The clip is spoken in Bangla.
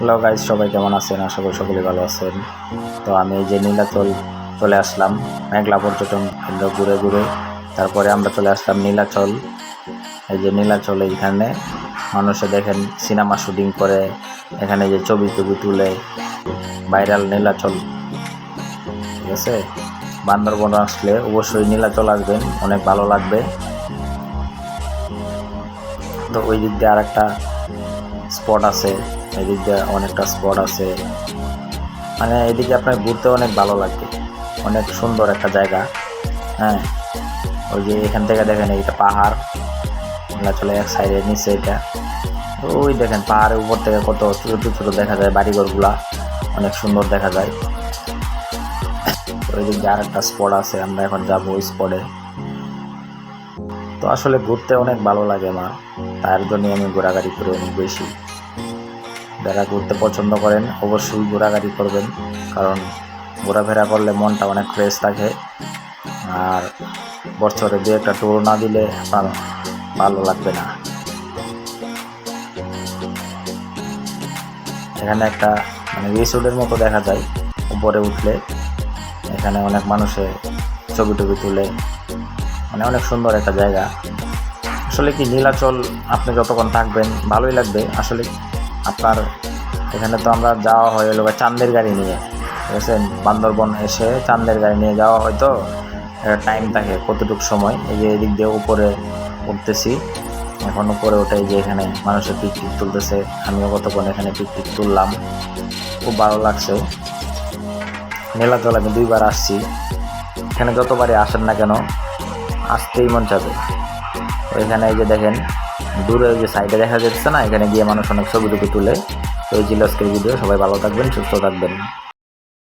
হ্যালো গাইজ সবাই কেমন আছেন? আশা করি সকলে ভালো আছেন। তো আমি এই যে নীলাচল চলে আসলাম, মেঘলা পর্যটন কেন্দ্র ঘুরে ঘুরে। তারপরে আমরা চলে আসলাম নীলাচল। এই যে নীলাচল এইখানে মানুষে দেখেন সিনেমা শুটিং করে, এখানে যে ছবি টবি তুলে, ভাইরাল নীলাচল। ঠিক আছে? বান্দরবন আসলে অবশ্যই নীলাচল আসবেন, অনেক ভালো লাগবে। তো ওই দিক দিয়ে আর একটা স্পট আছে, এদিক দিয়ে অনেকটা স্পট আছে। মানে এদিকে আপনার ঘুরতে অনেক ভালো লাগবে, অনেক সুন্দর একটা জায়গা। হ্যাঁ ওই যে এখান থেকে দেখেন এইটা পাহাড় চলে এক সাইডে নিচে এটা। ওই দেখেন পাহাড়ের উপর থেকে কত ছোটো ছোটো দেখা যায়, বাড়িঘরগুলা অনেক সুন্দর দেখা যায়। ওই দিক আর একটা স্পট আছে, আমরা এখন যাব ওই স্পটে তো আসলে ঘুরতে অনেক ভালো লাগে আমার তার জন্য আমি ঘোরাঘুরি করি অনেক বেশি। যারা ঘুরতে পছন্দ করেন, অবশ্যই ঘোরাঘুরি করবেন, কারণ ঘোরাফেরা করলে মনটা অনেক ফ্রেশ থাকে। আর বছরে দু একটা ট্যুর না দিলে আপনার ভালো লাগবে না। এখানে একটা মানে রিসোর্টের মতো দেখা যায়, উপরে উঠলে। এখানে অনেক মানুষে ছবি টবি তুলে। মানে অনেক সুন্দর একটা জায়গা। আসলে কি নীলাচল আপনি যতক্ষণ থাকবেন ভালোই লাগবে। আসলে আপনার এখানে তো আমরা যাওয়া হয় হলো চান্দের গাড়ি নিয়ে। ঠিক আছে? বান্দরবন এসে চান্দের গাড়ি নিয়ে যাওয়া হয়তো টাইম থাকে কতটুকু সময়। এই যে এদিক দিয়ে উপরে উঠতেছি। এখন উপরে ওঠে যে এখানে মানুষের পিকনিক তুলতেছে। আমিও কতক্ষণ এখানে পিকনিক তুললাম। খুব ভালো লাগছে। নীলাচল আমি দুইবার আসছি। এখানে যতবারই আসেন না কেন আসতেই মন চাবে। ওইখানে এই যে দেখেন, দূরে ওই যে সাইডে দেখা যাচ্ছে না, এখানে গিয়ে মানুষ অনেক ছবি তুলে। তো এই ছিল ভিডিও সবাই ভালো থাকবেন, সুস্থ থাকবেন।